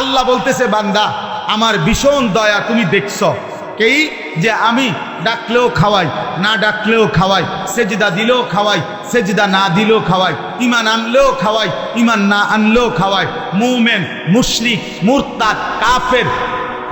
আল্লাহ বলতেছে, বান্দা, আমার ভীষণ দয়া, তুমি দেখছ এই যে আমি ডাকলেও খাওয়াই, না ডাকলেও খাওয়াই, সেজদা দিলেও খাওয়াই, সেজদা না দিলেও খাওয়াই ইমান আনলেও খাওয়াই ইমান না আনলেও খাওয়াই, মুমেন, মুশরিক, মুরতাদ, কাফের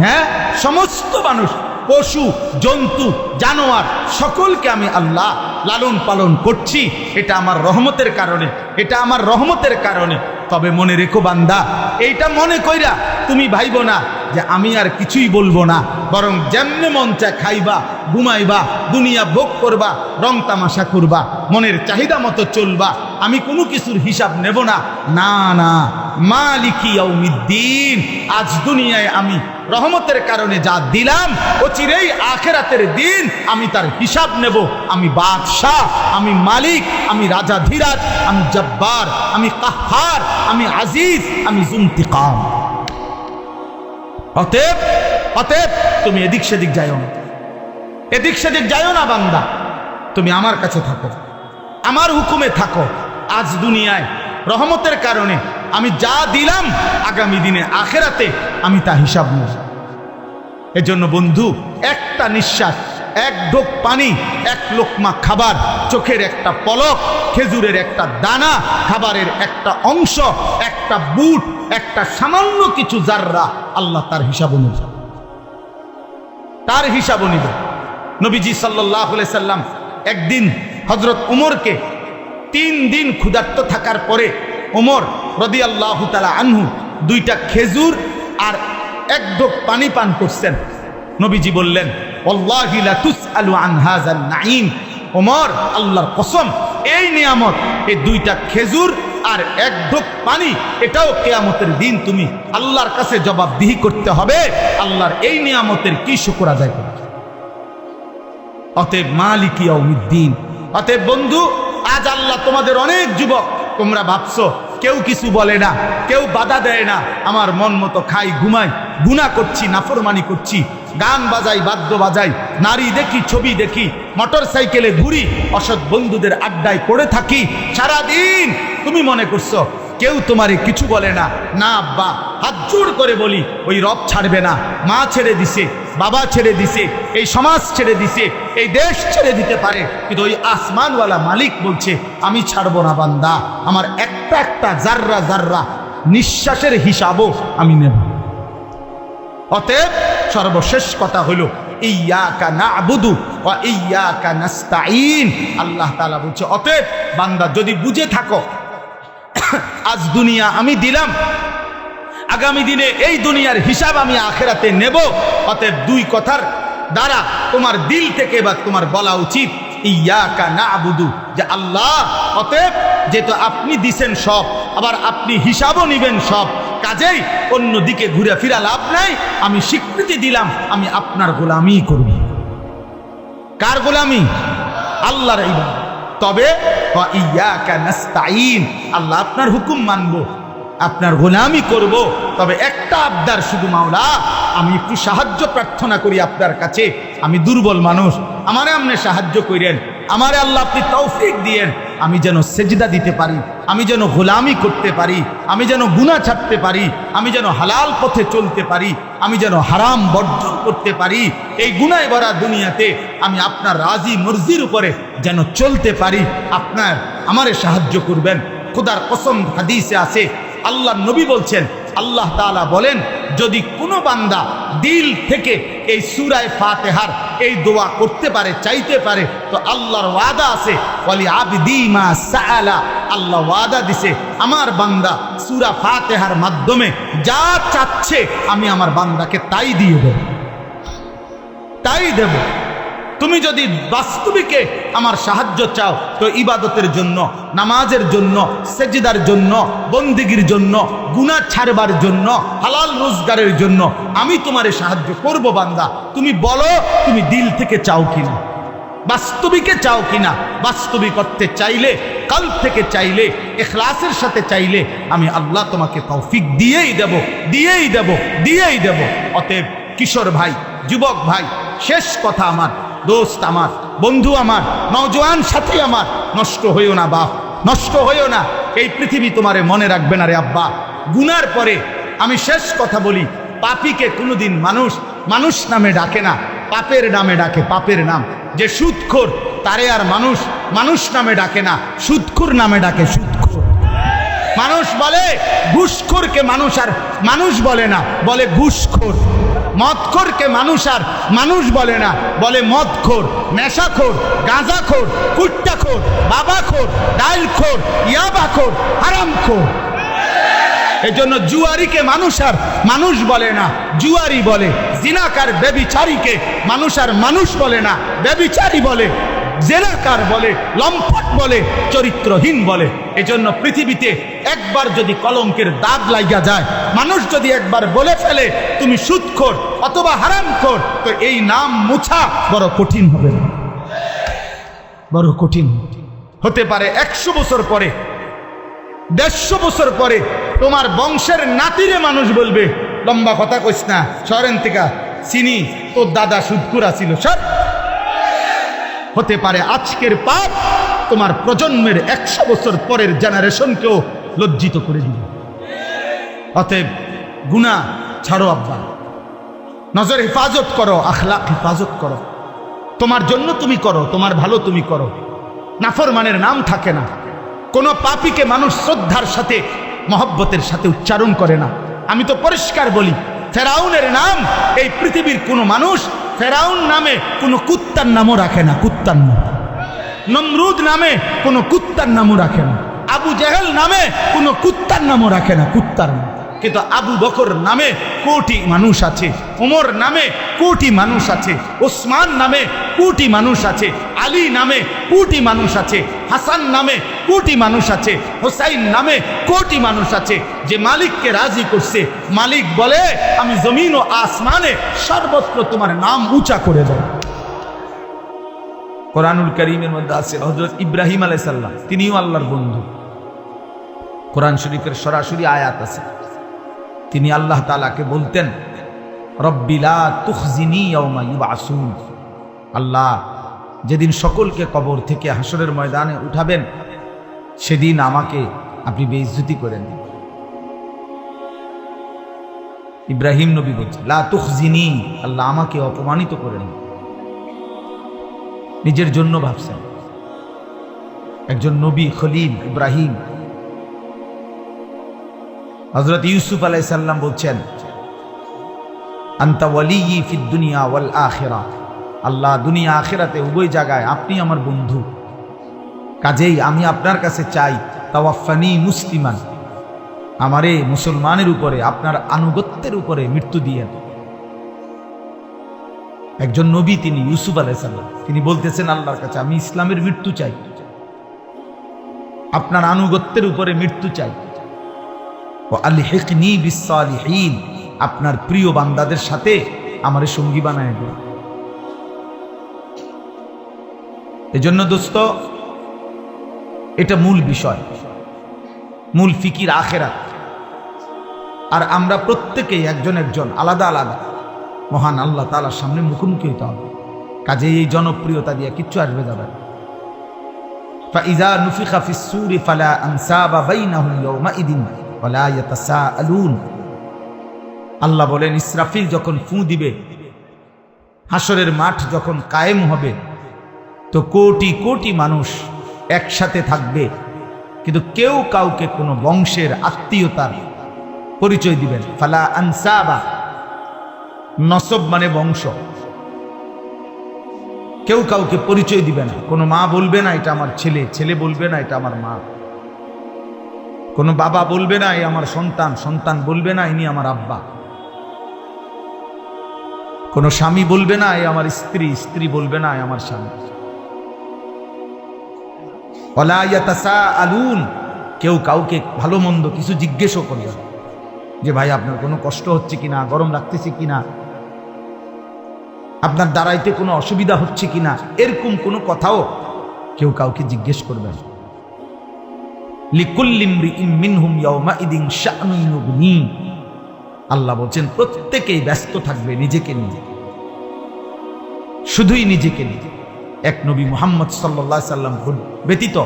হ্যাঁ? সমস্ত মানুষ, পশু, জন্তু, জানোয়ার, সকলকে আমি আল্লাহ লালন পালন করছি। এটা আমার রহমতের কারণে, এটা আমার রহমতের কারণে তবে মনে রেখো বান্দা, এইটা মনে কইরা তুমি ভাইব না যে আমি আর কিছুই বলব না। বরং যেমনে মন চায় খাইবা, ঘুমাইবা, দুনিয়া ভোগ করবা, রং তামাশা করবা, মনের চাহিদা মতো চলবা, আমি কোনো কিছুর হিসাব নেব না। না না, মালিকি আজ দুনিয়ায় আমি রহমতের কারণে যা দিলাম, ও চিরেই আখেরাতের দিন আমি তার হিসাব নেব। আমি বাদশাহ, আমি মালিক, আমি রাজা ধীরাজ, আমি জব্বার, আমি কাহার আমি আজিজ, আমি জুন্তিকাম। অতএব অতএব তুমি এদিক সেদিক যাইও না। এদিক সেদিক যাইও না বান্দা। তুমি আমার কাছে থাকো। আমার হুকুমে থাকো। আজ দুনিয়ায় রহমতের কারণে আমি যা দিলাম আগামী দিনে আখেরাতে আমি তা হিসাব নেব। এজন্য বন্ধু, একটা নিঃশ্বাস, এক ঢোক পানি, এক লোকমা খাবার, চোখের একটা পলক, খেজুরের একটা দানা, খাবারের একটা অংশ, একটা বুট, একটা সামান্য কিছু জাররা আল্লাহ তার হিসাব অনুযায়ী। তার হিসাব নিবে নবীজি সাল্লাহ সাল্লাম একদিন হজরত উমরকে তিন দিন ক্ষুধার্ত থাকার পরে ওমর রদি আল্লাহ তালা আনহু দুইটা খেজুর আর এক ঢোক পানি পান করছেন। নবীজি বললেন "ওয়াল্লাহি লা তুসআলু আন হাযাল নাঈম। ওমর, আল্লাহর কসম, এই নিয়ামত, এই দুইটা খেজুর আর এক ঢোক পানি, এটাও কেয়ামতের দিন তুমি আল্লাহর কাছে জবাবদিহি করতে হবে। আল্লাহর এই নিয়ামতের কি শুকর আদায় করবে? অতএব মালিকি অমিদ্দিন অতএব বন্ধু, আজ আল্লাহ তোমাদের অনেক যুবক তোমরা ভাবছ, কেউ কিছু বলে না, কেউ বাধা দেয় না, আমার মন মতো খাই, ঘুমাই গুণা করছি, নাফরমানি করছি, গান বাজাই, বাদ্য বাজাই, নারী দেখি, ছবি দেখি, মোটর সাইকেলে ঘুরি, অসৎ বন্ধুদের আড্ডায় পড়ে থাকি, সারাদিন, তুমি মনে করছ কেউ তোমারে কিছু বলে না। না, আব্বা, হাত জোর করে বলি, ওই রব ছাড়বে না। মা ছেড়ে দিছে, বাবা ছেড়ে দিছে, এই সমাজ ছেড়ে দিছে, এই দেশ ছেড়ে দিতে পারে। কিন্তু ওই আসমানওয়ালা মালিক বলছে, আমি ছাড়বো না, বান্দা। আমার একটা একটা জাররা জাররা নিঃশ্বাসের হিসাবও আমি নেব অতএব সর্বশেষ কথা হলো না আল্লাহ তাআলা বলছে, অতএব বান্দা, যদি বুঝে থাকো আজ দুনিয়া আমি দিলাম। আগামী দিনে এই দুনিয়ার হিসাব আমি আখেরাতে নেব। অতএব দুই কথার দ্বারা তোমার দিল থেকে বা তোমার বলা উচিত, ইয়াকা না আবুদু যে আল্লাহ। অতএব যেহেতু আপনি দিছেন সব, আবার আপনি হিসাবও নিবেন সব, কাজেই অন্য দিকে ঘুরে ফিরা লাভ নাই। আমি স্বীকৃতি দিলাম, আমি আপনার গোলামি করব। কার গোলামি? আল্লাহর ইবাদত। তবে আল্লাহ আপনার হুকুম মানব। আপনার গোলামি করব, তবে একটা আবদার শুধু মাওলা, আমি একটু সাহায্য প্রার্থনা করি আপনার কাছে। আমি দুর্বল মানুষ, আমারে আপনি সাহায্য করেন, আমারে আল্লাহ আপনি তৌফিক দিয়েন, আমি যেন সেজদা দিতে পারি, আমি যেন গোলামি করতে পারি, আমি যেন গুণা ছাড়তে পারি, আমি যেন হালাল পথে চলতে পারি, আমি যেন হারাম বর্জন করতে পারি, এই গুনায় ভরা দুনিয়াতে আমি আপনার রাজি মর্জির উপরে যেন চলতে পারি। আপনার আমারে সাহায্য করবেন। খোদার কসম হাদিসে আছে আল্লাহ নবী বলছেন, আল্লাহ তাআলা বলেন, যদি কোনো বান্দা দিল থেকে এই সুরায় ফাতেহার এই দোয়া করতে পারে, চাইতে পারে, তো আল্লাহর ওয়াদা আছে বলি আবদি মা সাআলা। আল্লাহ ওয়াদা দিছে, আমার বান্দা সুরা ফাতেহার মাধ্যমে যা চাচ্ছে, আমি আমার বান্দাকে তাই দিয়ে দেব। তাই দেব। তুমি যদি বাস্তবিকে আমার সাহায্য চাও, তো ইবাদতের জন্য, নামাজের জন্য, সেজিদার জন্য, বন্দিগির জন্য গুণা ছাড়বার জন্য, হালাল রোজগারের জন্য আমি তোমারে সাহায্য করব বান্দা। তুমি বলো, তুমি দিল থেকে চাও কিনা? বাস্তবিকে চাও কিনা? বাস্তবিক অর্থে চাইলে, কাল থেকে চাইলে, এখলাসের সাথে চাইলে আমি আল্লাহ তোমাকে তৌফিক দিয়েই দেব দিয়েই দেব দিয়েই দেব। অতএব কিশোর ভাই, যুবক ভাই, শেষ কথা আমার। দোস্ত আমার, বন্ধু আমার, নওজোয়ান সাথী আমার, নষ্ট হইও না বাপ, নষ্ট হইও না। এই পৃথিবী তোমারে মনে রাখবে না রে আব্বা। গুনার পরে আমি শেষ কথা বলি, পাপিকে কোনোদিন মানুষ মানুষ নামে ডাকে না, পাপের নামে ডাকে পাপের নাম। যে সুদখোর তারে আর মানুষ মানুষ নামে ডাকে না সুদখোর নামে ডাকে সুদখোর মানুষ বলে ঘুষখোরকে মানুষ আর, মানুষ বলে না, বলে ঘুষখোর। মদখোরকে মানুষ আর মানুষ বলে না, বলে মদখোর, নেশাখোর, গাঁজাখোর, কুট্টাখোর, বাবাখোর ডাইলখোর ইয়াবাখোর এই জন্য জুয়ারিকে মানুষ আর মানুষ বলে না, জুয়ারি বলে, জিনাকার ব্যবিচারীকে মানুষ আর মানুষ বলে না বেবিচারি বলে। জেনাকার বলে লম্পট বলে, চরিত্রহীন বলে। এজন্য পৃথিবীতে একবার যদি কলঙ্কের দাগ লাইগা যায়, মানুষ যদি একবার বলে ফেলে, তুমি সুদখোর অথবা হারামখোর তো এই নাম মুছা বড় কঠিন হবে না। বড় কঠিন হতে পারে একশো বছর পরে, দেড়শো বছর পরে, তোমার বংশের নাতিরে মানুষ বলবে, লম্বা কথা কইস না সরেন থেকে চিনি, তোর দাদা সুদকুরা ছিল সর হতে পারে আজকের পাপ তোমার প্রজন্মের একশো বছর পরের জেনারেশনকেও লজ্জিত করে দিবে। অতএব গুণা ছাড়ো আব্বা। নজর হেফাজত করো আখলাক হেফাজত করো। তোমার জন্য তুমি করো, তোমার ভালো তুমি করো। নাফরমানের নাম থাকে না। কোনো পাপিকে মানুষ শ্রদ্ধার সাথে, মহব্বতের সাথে উচ্চারণ করে না। আমি তো পরিষ্কার বলি, ফেরাউনের নাম এই পৃথিবীর কোনো মানুষ ফেরাউন নামে কোনো কুত্তার নামও রাখে না, কুত্তার নাম। নমরুদ নামে কোনো কুত্তার নামও রাখে না। আবু জেহেল নামে কোনো কুত্তার নামও রাখে না, কুত্তার নাম। কিন্তু আবু বকর নামে কোটি মানুষ আছে ওমর নামে কোটি মানুষ আছে, ওসমান নামে কোটি মানুষ আছে, আলী নামে কোটি মানুষ আছে, হাসান নামে কোটি মানুষ আছে, হোসাইন নামে কোটি মানুষ আছে, যে মালিককে রাজি করছে। মালিক বলে, আমি জমিন ও আসমানে সর্বত্র তোমার নাম উঁচা করে দেব। কোরআনুল করিমের মধ্যে আছে হজরত ইব্রাহিম আলাইসাল্লাম তিনিও আল্লাহর বন্ধু। কোরআন শরীফের সরাসরি আয়াত আছে। তিনি আল্লাহ তালাকে বলতেন রব্বিলা তুখজিনি আল্লাহ যেদিন সকলকে কবর থেকে হাসরের ময়দানে উঠাবেন সেদিন আমাকে আপনি বেইজ্জতি করেন। ইব্রাহিম নবী বলছে লা তুখজিনি, আল্লাহ আমাকে অপমানিত করেন নিজের জন্য ভাবছেন। একজন নবী খলিল ইব্রাহিম। হজরত ইউসুফ আলাই সাল্লাম বলছেন, আন্তা ওয়ালি ফিদ দুনিয়া ওয়াল আখেরা। আল্লাহ দুনিয়া আখেরাতে উভয় জায়গায় আপনি আমার বন্ধু। কাজেই আমি আপনার কাছে চাই তাওয়াফানি মুসলিমান। আমারে মুসলমানের উপরে, আপনার আনুগত্যের উপরে মৃত্যু দিয়ে। একজন নবী তিনি, ইউসুফ আলাইসাল্লাম তিনি বলতেছেন আল্লাহর কাছে, আমি ইসলামের মৃত্যু চাই। আপনার আনুগত্যের উপরে মৃত্যু চাই। ও আলহেকনি বিসালিহীন আপনার প্রিয় বান্দাদের সাথে আমার সঙ্গী বানায় এজন্য দোস্ত এটা মূল বিষয় মূল ফিকির আখেরাত আর আমরা প্রত্যেকেই একজন একজন আলাদা আলাদা মহান আল্লাহ তালার সামনে মুখোমুখি হইতে হবে কাজে এই জনপ্রিয়তা দিয়ে কিচ্ছু আসবে যাবে না فإذا نفخ في السور فلا أنساب بينهم يومئذ ولا يتساءلون আল্লাহ বলেন ইসরাফিল যখন ফু দিবে হাসরের মাঠ যখন কায়েম হবে তো কোটি কোটি মানুষ একসাথে থাকবে। কিন্তু কেউ কাউকে কোনো বংশের আত্মীয়তার পরিচয় দিবেন। ফালা আনসাবা। নসব মানে বংশ। কেউ কাউকে পরিচয় দিবে না। কোনো মা বলবে না, এটা আমার ছেলে। ছেলে বলবে না, এটা আমার মা। কোনো বাবা বলবে না, এই আমার সন্তান। সন্তান বলবে না, ইনি আমার আব্বা। কোনো স্বামী বলবে না, এই আমার স্ত্রী। স্ত্রী বলবে না, এই আমার স্বামী। আলুন কেউ কাউকে ভালো মন্দ কিছু জিজ্ঞেসও করবে যে ভাই, আপনার কোনো কষ্ট হচ্ছে কিনা? গরম লাগতেছে কিনা? আপনার দাঁড়াইতে কোনো অসুবিধা হচ্ছে কিনা? এরকম কোনো কথাও কেউ কাউকে জিজ্ঞেস করবে আল্লাহ বলছেন, প্রত্যেকেই ব্যস্ত থাকবে নিজেকে নিয়ে শুধুই নিজেকে নিয়ে এক নবী মোহাম্মদ সাল্লা সাল্লাম ব্যতীত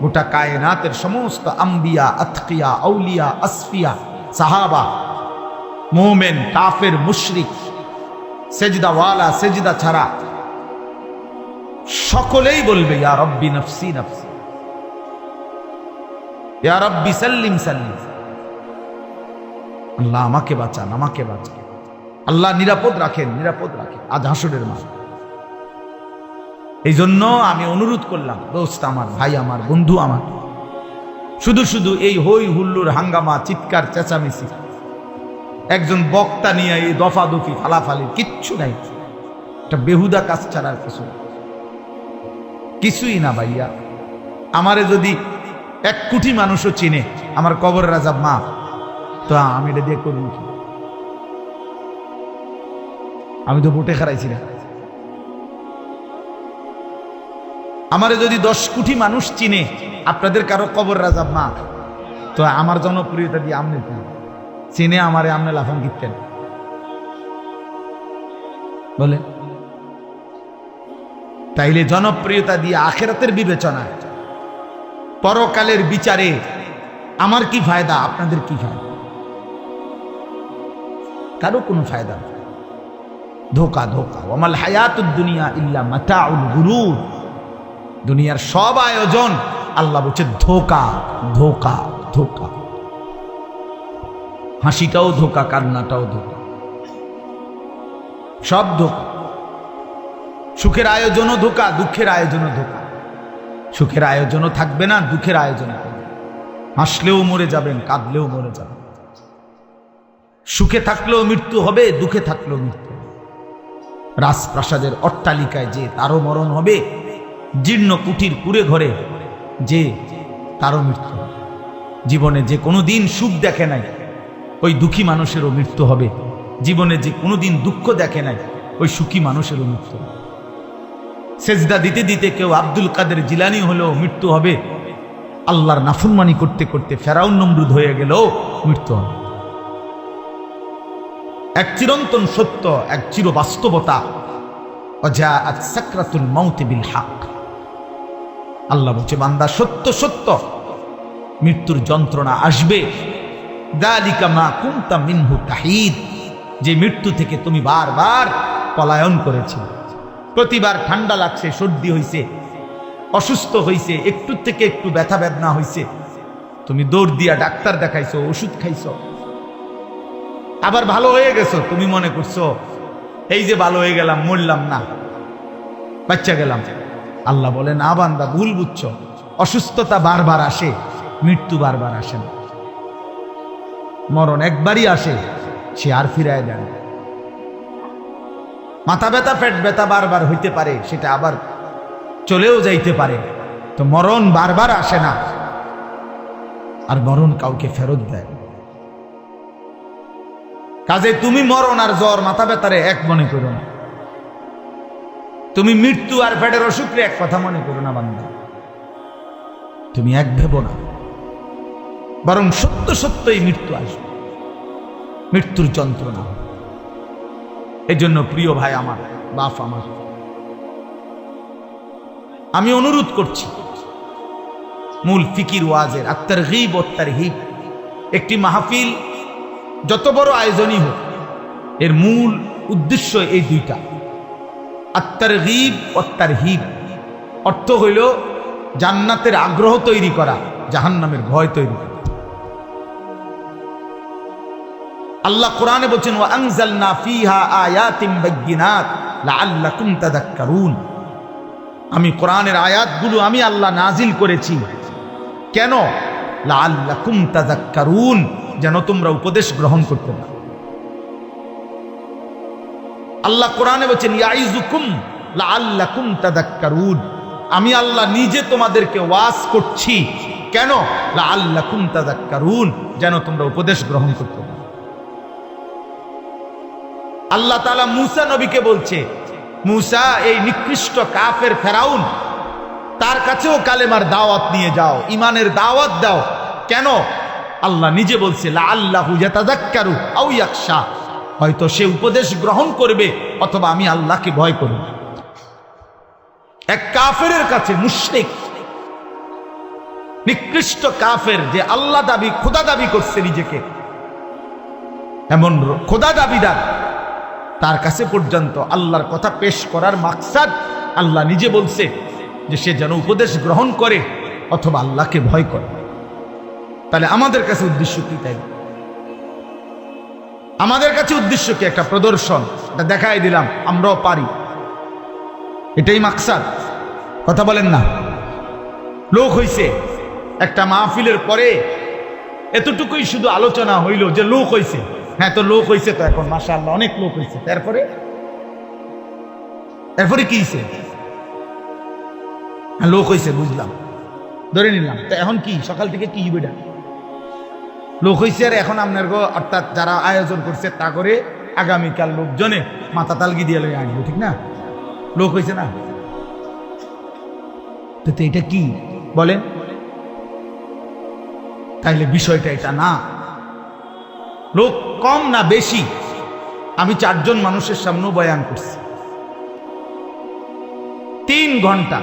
গোটা কায়নাতের সমস্ত আম্বিয়া, আতকিয়া, আউলিয়া, আসফিয়া, সাহাবা, মোমেন, কাফের, মুশরিক, সেজদাওয়ালা, সেজদা ছাড়া সকলেই বলবে, ইয়া রব্বি নফসি নফসি। রব্বি সাল্লিম সাল্লিম। আল্লাহ আমাকে বাঁচান আমাকে বাঁচান। আল্লাহ নিরাপদ রাখেন নিরাপদ রাখেন। আজ হাসুরের মা এই জন্য আমি অনুরোধ করলাম, দোস্ত আমার, ভাই আমার, বন্ধু আমার, শুধু শুধু এই হই হুল্লুর হাঙ্গামা, চিৎকার, চেঁচামেচি, একজন বক্তা নিয়ে এই দফাদফি, ফালাফালি, কিচ্ছু নাই। একটা বেহুদা কাজ ছাড়ার কিছু কিছুই না ভাইয়া। আমারে যদি এক কোটি মানুষও চিনে, আমার কবর রাজা মা, তো আমি এটা দিয়ে করব কি? আমি তো ভোটে খারাইছি না। আমারে যদি দশ কোটি মানুষ চিনে, আপনাদের কারও কবর রাজা মা তো আমার জনপ্রিয়তা দিয়ে আমনে চিনে আমারে আমনে লাফান কিনতেন বলে, তাইলে জনপ্রিয়তা দিয়ে আখেরাতের বিবেচনা, পরকালের বিচারে আমার কি ফায়দা, আপনাদের কি ফায়দা? কারও কোনো ফায়দা। ধোকা ধোকা। ওমাল হায়াতুদ দুনিয়া ইল্লা মাতাউল গুরুর। দুনিয়ার সব আয়োজন আল্লাহ বলছে, ধোকা ধোকা ধোকা। হাসিটাও ধোকা, কান্নাটাও ধোকা। সব ধোকা। সুখের আয়োজনও ধোকা, দুঃখের আয়োজনও ধোকা। সুখের আয়োজনও থাকবে না, দুঃখের আয়োজন হাসলেও মরে যাবেন, কাঁদলেও মরে যাবেন। সুখে থাকলেও মৃত্যু হবে, দুঃখে থাকলেও মৃত্যু রাজপ্রাসাদের অট্টালিকায় যে তারও মরণ হবে জীর্ণ কুটির কুড়ে ঘরে যে তারও মৃত্যু। জীবনে যে কোনো দিন সুখ দেখে নাই, ওই দুঃখী মানুষেরও মৃত্যু হবে। জীবনে যে কোনো দিন দুঃখ দেখে নাই, ওই সুখী মানুষেরও মৃত্যু সেজদা দিতে দিতে কেউ আব্দুল কাদের জিলানি হলেও মৃত্যু হবে। আল্লাহর নাফুরমানি করতে করতে ফেরাউন নমরুদ হয়ে গেলেও মৃত্যু হবে। এক চিরন্তন সত্য, এক চির বাস্তবতা অজা আজ সাকরাতুল মাউতে বিল হক। আল্লাহ বলছে, বান্দা, সত্য সত্য। মৃত্যুর যন্ত্রণা আসবে। দালিকা মা কুমতা মিনহু তাহিদ যে মৃত্যু থেকে তুমি বারবার পলায়ন করেছ। প্রতিবার ঠান্ডা লাগছে, সর্দি হইছে, অসুস্থ হইছে, একটু থেকে একটু ব্যথা বেদনা হইছে। তুমি দৌড় দিয়া ডাক্তার দেখাইছো, ওষুধ খাইছো। আবার ভালো হয়ে গেছো, তুমি মনে করছ, এই যে ভালো হয়ে গেলাম, মরলাম না, বাচ্চা গেলাম। আল্লাহ বলে না বান্দা, ভুল বুঝছ। অসুস্থতা বারবার আসে, মৃত্যু বারবার আসে না। মরণ একবারই আসে, সে আর ফিরায় দেয় না। মাথা ব্যথা, পেট ব্যথা বারবার হইতে পারে, সেটা আবার চলেও যাইতে পারে। তো মরণ বারবার আসে না। আর মরণ কাউকে ফেরত দেয় কাজে তুমি মরণ আর জ্বর, মাথা ব্যথারে এক মনে করো না। তুমি মৃত্যু আর পেটের অসুখরে এক কথা মনে করো না, বান্দা। তুমি এক ভেব না। বরং সত্য সত্যই মৃত্যু আসবে। মৃত্যুর যন্ত্রণা। এই জন্য প্রিয় ভাই আমার, বাপ আমার, আমি অনুরোধ করছি, মূল ফিকির ওয়াজের আত্মার হিব অত্যার হিব একটি মাহফিল যত বড় আয়োজনই হোক, এর মূল উদ্দেশ্য এই দুইটা। আত্মার হিব অত্যার হিব অর্থ হইল জান্নাতের আগ্রহ তৈরি করা, জাহান্নামের ভয় তৈরি করা। আল্লাহ কোরআনে বলছেন, ওয়া আনজালনা ফিহা আয়াতিম আমি কোরআনের আয়াতগুলো আমি আল্লাহ নাজিল করেছি। কেন? লাআল্লাকুম তাযাক্কারুন, যেন তোমরা উপদেশ গ্রহণ করতে পারো। আল্লাহ কোরআনে বলছেন আমি আল্লাহ নিজে তোমাদেরকে ওয়াজ করছি। কেন? লাআল্লাকুম তাযাক্কারুন যেন তোমরা উপদেশ গ্রহণ করতে আল্লাহ তালা মুসা নবীকে বলছে, মুসা, এই নিকৃষ্ট কাফের ফেরাউন, তার কাছেও কালেমার দাওয়াত নিয়ে যাও ইমানের দাওয়াত দাও। কেন? আল্লাহ নিজে বলছে লা আল্লাহু ইয়াতাযাক্কারু আও ইয়াখশা। হয়তো সে উপদেশ গ্রহণ করবে অথবা আমি আল্লাহকে ভয় করব। এক কাফেরের কাছে মুশরিক, নিকৃষ্ট কাফের যে আল্লাহ দাবি, খোদা দাবি করছে নিজেকে, এমন খোদা দাবিদার, তার কাছে পর্যন্ত আল্লাহর কথা পেশ করার মাকসাদ আল্লাহ নিজে বলছে যে সে যেন উপদেশ গ্রহণ করে অথবা আল্লাহকে ভয় করে। তাহলে আমাদের কাছে উদ্দেশ্য কি তাই? আমাদের কাছে উদ্দেশ্য কি? একটা প্রদর্শন। এটা দেখাই দিলাম, আমরাও পারি। এটাই মাকসাদ। কথা বলেন না। লোক হইছে। একটা মাহফিলের পরে এতটুকুই শুধু আলোচনা হইল যে লোক হইছে। হ্যাঁ তো লোক হইছে তো এখন মাসা অনেক লোক হইছে। তারপরে? এরপরে কি হইছে? হ্যাঁ লোক হইছে, বুঝলাম। ধরে নিলাম। তো এখন কি? সকাল থেকে কি বেটা লোক হয়েছে আর এখন আপনার গো, অর্থাৎ যারা আয়োজন করছে তা করে আগামীকাল লোকজনে মাথা তালগি দিয়ে লই আনব ঠিক না? লোক হয়েছে না? তো এটা কি? বলেন। তাইলে বিষয়টা এটা না। লোক কম না বেশি? আমি চারজন মানুষের সামনেও বয়ান করছি। তিন ঘণ্টা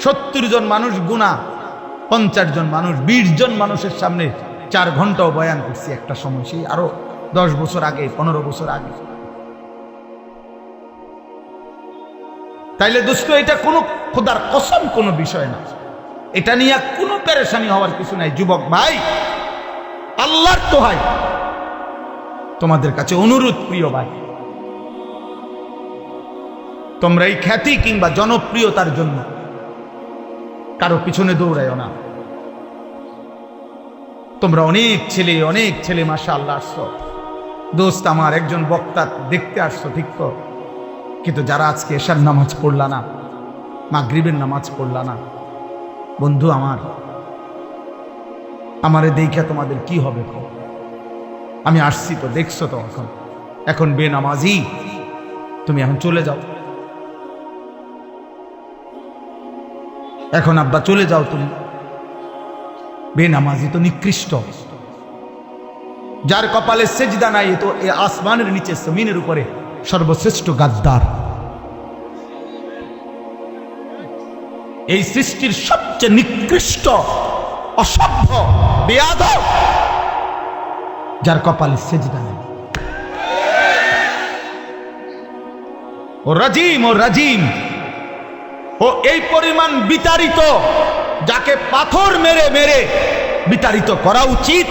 সত্তর জন মানুষ গুণা, পঞ্চাশ জন মানুষ, বিশ জন মানুষের সামনে চার ঘন্টাও বয়ান করছি একটা সময়, সেই আরও দশ বছর আগে, পনেরো বছর আগে। তাইলে দোস্ত, এটা কোনো খোদার কসম, কোনো বিষয় না। এটা নিয়ে কোনো পেরেশানি হওয়ার কিছু নাই, যুবক ভাই। আল্লাহর তো হয় তোমাদের কাছে অনুরোধ, প্রিয় ভাই। তোমরা এই খ্যাতি কিংবা জনপ্রিয়তার জন্য কারও পিছনে দৌড়াইও না। তোমরা অনেক ছেলে অনেক ছেলে মাসা আল্লাহ আসছো। দোস্ত আমার একজন বক্তা দেখতে আসছো, ঠিক তো? কিন্তু যারা আজকে এশার নামাজ পড়লা না, মাগরিবের নামাজ পড়লা না, বন্ধু আমার, আমারে দেখে তোমাদের কি হবে? আমি আসছি তো, দেখছ তো এখন? এখন বেনামাজি, তুমি এখন চলে যাও। এখন আব্বা চলে যাও তুমি। বেনামাজি তো নিকৃষ্ট। যার কপালে সেজদা নাই, তো এ আসমানের নিচে জমিনের উপরে সর্বশ্রেষ্ঠ গাদ্দার। এই সৃষ্টির সবচেয়ে নিকৃষ্ট, অসভ্য বেয়াদ যার কপালে সেজদা নেই। ও রাজিম ও রাজিম, ও এই পরিমাণ বিতাড়িত যাকে পাথর মেরে মেরে বিতাড়িত করা উচিত,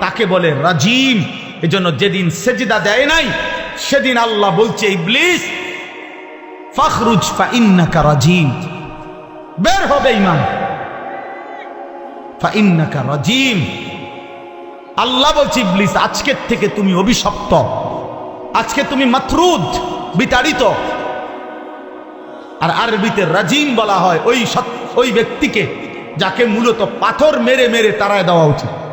তাকে বলে রাজিম। এজন্য যেদিন সেজিদা দেয় নাই, সেদিন আল্লাহ বলছে, ইবলিস, ফখরুজ ফা ইন্নাকা রাজিম। বের হবে ইমান ফা ইন্নাকা রাজিম। আল্লাহ বলছে, ইবলিস, আজকের থেকে তুমি অভিশপ্ত। আজকে তুমি মাথরুদ বিতাড়িত। আর আরবিতে রাজিম বলা হয়, ওই সৎ- ওই ব্যক্তিকে যাকে মূলত পাথর মেরে মেরে তারায় দেওয়া উচিত।